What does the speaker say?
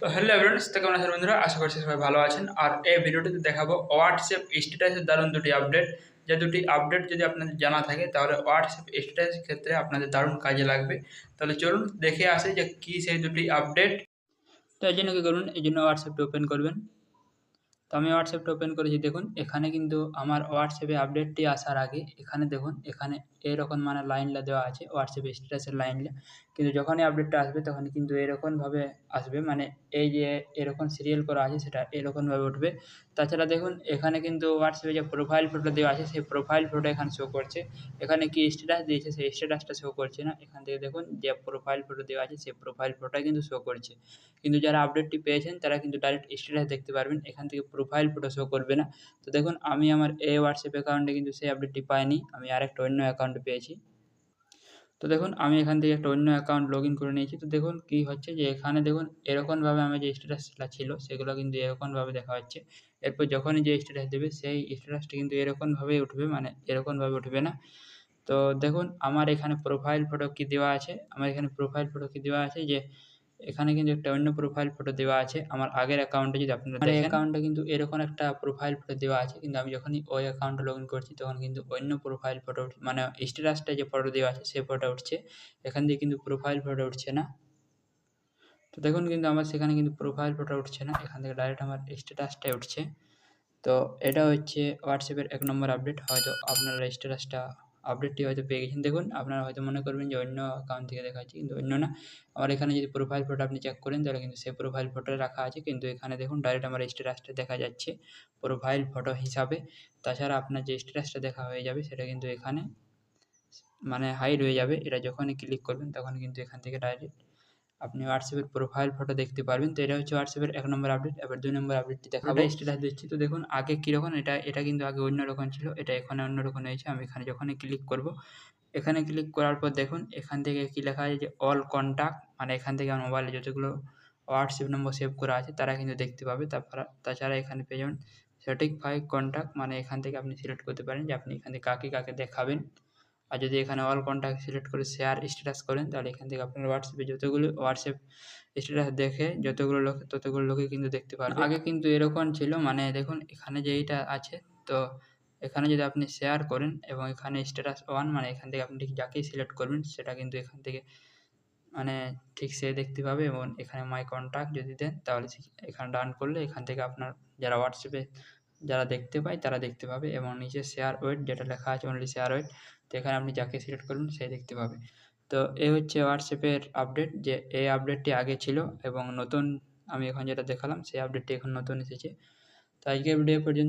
তো hello everyone তো কেমন আছেন বন্ধুরা? আশা করছি সবাই ভালো আছেন। আর এই ভিডিওটিতে দেখাবো হোয়াটসঅ্যাপ স্ট্যাটাসের দারুণ দুটি আপডেট যে দুটি আপডেট যদি আপনাদের জানা থাকে, তাহলে হোয়াটসঅ্যাপ স্ট্যাটাসের ক্ষেত্রে আপনাদের দারুণ কাজে লাগবে। তাহলে চলুন দেখে আসে যে কী সেই দুটি আপডেট তো এই জন্য কী করবেন? এই জন্য হোয়াটসঅ্যাপটি ওপেন করবেন। তো আমি হোয়াটসঅ্যাপটা ওপেন করেছি, দেখুন, এখানে কিন্তু আমার হোয়াটসঅ্যাপে আপডেটটি আসার আগে, এখানে দেখুন, এখানে এরকম মানে লাইনটা দেওয়া আছে হোয়াটসঅ্যাপে স্ট্যাটাসের লাইনটা কিন্তু যখনই আপডেটটা আসবে, তখন কিন্তু এরকমভাবে আসবে মানে এই যে এরকম সিরিয়াল করা আছে, সেটা এরকমভাবে উঠবে। তাছাড়া দেখুন, এখানে কিন্তু হোয়াটসঅ্যাপে যে প্রোফাইল ফটো দেওয়া আছে, সেই প্রোফাইল ফটো এখানে শো করছে। এখানে কি স্ট্যাটাস দিয়েছে, সেই স্ট্যাটাসটা শো করছে না। এখান থেকে দেখুন, যে প্রোফাইল ফটো দেওয়া আছে, সেই প্রোফাইল ফটোটা কিন্তু শো করছে। কিন্তু যারা আপডেটটি পেয়েছেন, তারা কিন্তু ডাইরেক্ট স্ট্যাটাস দেখতে পারবেন। এখান থেকে প্রোফাইল ফটো শো করবে না। তো দেখুন, আমি আমার এই হোয়াটসঅ্যাপ অ্যাকাউন্টে কিন্তু সেই আপডেটটি পাইনি, আমি আরেকটা অন্য অ্যাকাউন্টে পেয়েছি। তো দেখুন, আমি এখান থেকে একটা অন্য অ্যাকাউন্ট লগ ইন করে নিয়েছি। তো দেখুন, কী হচ্ছে যে এখানে দেখুন, এরকমভাবে আমার যে স্ট্যাটাসটা ছিল, সেগুলো কিন্তু এরকমভাবে দেখা যাচ্ছে এরপর যখনই যে স্ট্যাটাস দেবে, সেই স্ট্যাটাসটি কিন্তু এরকমভাবেই উঠবে মানে এরকমভাবে উঠবে না। তো দেখুন, আমার এখানে প্রোফাইল ফটো কী দেওয়া আছে? আমার এখানে প্রোফাইল ফটো কী দেওয়া আছে যে এখানে কিন্তু একটা অন্য প্রোফাইল ফটো দেওয়া আছে। আমার আগের অ্যাকাউন্টে যদি আপনারা অ্যাকাউন্টে কিন্তু এরকম একটা প্রোফাইল ফটো দেওয়া আছে কিন্তু আমি যখনই ওই অ্যাকাউন্টে লগ ইন করছি তখন কিন্তু অন্য প্রোফাইল ফটো মানে স্ট্যাটাসটা যে ফটো দেওয়া আছে সেই ফটো উঠছে। এখান দিয়ে কিন্তু প্রোফাইল ফটো উঠছে না। তো দেখুন কিন্তু আমার সেখানে কিন্তু প্রোফাইল ফটো উঠছে না। এখান থেকে ডাইরেক্ট আমার স্ট্যাটাসটাই উঠছে। তো এটা হচ্ছে হোয়াটসঅ্যাপের এক নম্বর আপডেট হয়তো আপনারা স্ট্যাটাসটা আপডেটটি হয়তো পেয়ে গেছেন। দেখুন, আপনারা হয়তো মনে করবেন যে অন্য অ্যাকাউন্ট থেকে দেখা দেখাচ্ছি, কিন্তু অন্য না। আমার এখানে যদি প্রোফাইল ফটো আপনি চেক করেন, তাহলে কিন্তু সেই প্রোফাইল ফটোটা রাখা আছে। কিন্তু এখানে দেখুন ডাইরেক্ট আমার স্ট্যাটাসটা দেখা যাচ্ছে প্রোফাইল ফটো হিসাবে। তাছাড়া আপনার যে স্ট্যাটাসটা দেখা হয়ে যাবে, সেটা কিন্তু এখানে মানে হাইড হয়ে যাবে। এটা যখনই ক্লিক করবেন, তখন কিন্তু এখান থেকে ডাইরেক্ট আপনি হোয়াটসঅ্যাপের প্রোফাইল ফটো দেখতে পারবেন। তো এটা হচ্ছে হোয়াটসঅ্যাপের এক নম্বর আপডেট এবার দুই নম্বর আপডেটটি দেখাবো। স্ট্যাটাস দিচ্ছি। তো দেখুন আগে কীরকম এটা এটা কিন্তু আগে অন্য রকম ছিল। এটা এখানে অন্য রকম হয়েছে। আমি এখানে যখনই ক্লিক করব এখানে ক্লিক করার পর দেখুন এখান থেকে কী লেখা আছে যে অল কন্ট্যাক্ট মানে এখান থেকে আমার মোবাইলে যতগুলো হোয়াটসঅ্যাপ নম্বর সেভ করা আছে তারা কিন্তু দেখতে পাবে। তারপর তাছাড়া এখানে পেয়ে যাবেন সার্টিফাই কন্ট্যাক্ট মানে এখান থেকে আপনি সিলেক্ট করতে পারেন যে আপনি এখান থেকে কাকে কাকে দেখাবেন। আর যদি এখানে অল কন্ট্যাক্ট সিলেক্ট করে শেয়ার স্ট্যাটাস করেন তাহলে এখান থেকে আপনার হোয়াটসঅ্যাপে যতগুলো হোয়াটসঅ্যাপ স্ট্যাটাস দেখে যতগুলো লোক ততগুলো লোকে কিন্তু দেখতে পারবে। আগে কিন্তু এরকম ছিল মানে দেখুন এখানে যে এইটা আছে তো এখানে যদি আপনি শেয়ার করেন এবং এখানে স্ট্যাটাস ওয়ান মানে এখান থেকে আপনি ঠিক যাকেই সিলেক্ট করবেন সেটা কিন্তু এখান থেকে মানে ঠিক সে দেখতে পাবে এবং এখানে মাই কন্ট্যাক্ট যদি দেন তাহলে এখানে ডান করলে এখান থেকে আপনার যারা হোয়াটসঅ্যাপে যারা দেখতে পায়, তারা দেখতে পাবে এবং নিচে শেয়ার ওয়েট যেটা লেখা আছে অনলি শেয়ার ওয়েট তো এখানে আপনি যাকে সিলেক্ট করুন সে দেখতে পাবে। তো এ হচ্ছে হোয়াটসঅ্যাপের আপডেট যে এই আপডেটটি আগে ছিল এবং নতুন আমি এখন যেটা দেখালাম, সেই আপডেটটি এখন নতুন এসেছে। তো আজকের ভিডিও পর্যন্ত